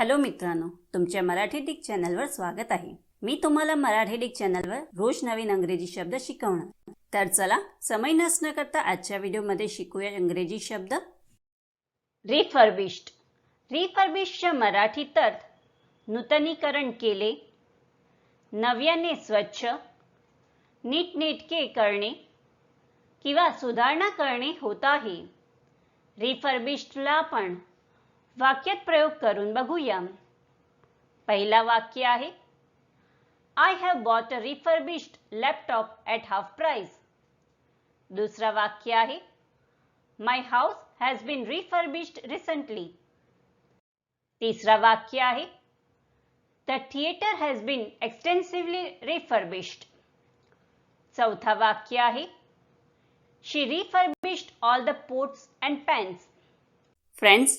Hello मित्रांनो तुमच्या Marathi Dick चॅनलवर स्वागत आहे. मी तुम्हाला मराठी डिक चॅनलवर रोज नवीन अंग्रेजी शब्द शिकवणार. तर चला समय नसणं करता आजच्या व्हिडिओमध्ये शिकूया इंग्रजी शब्द. रिफर्बिश्ड रिफर्बिश्डच्या मराठीत अर्थ नूतनीकरण केले. नव्याने स्वच्छ नीटनेटके करणे किंवा सुधारणा करणे होत आहे. रिफर्बिश्डला आपण वाक्यात प्रयोग करून बघूया. पहिला वाक्य आहे I have bought a refurbished laptop at half price दुसरा वाक्य आहे my house has been refurbished recently तिसरा वाक्य आहे the theatre has been extensively refurbished चौथा वाक्य आहे she refurbished all the pots and pans friends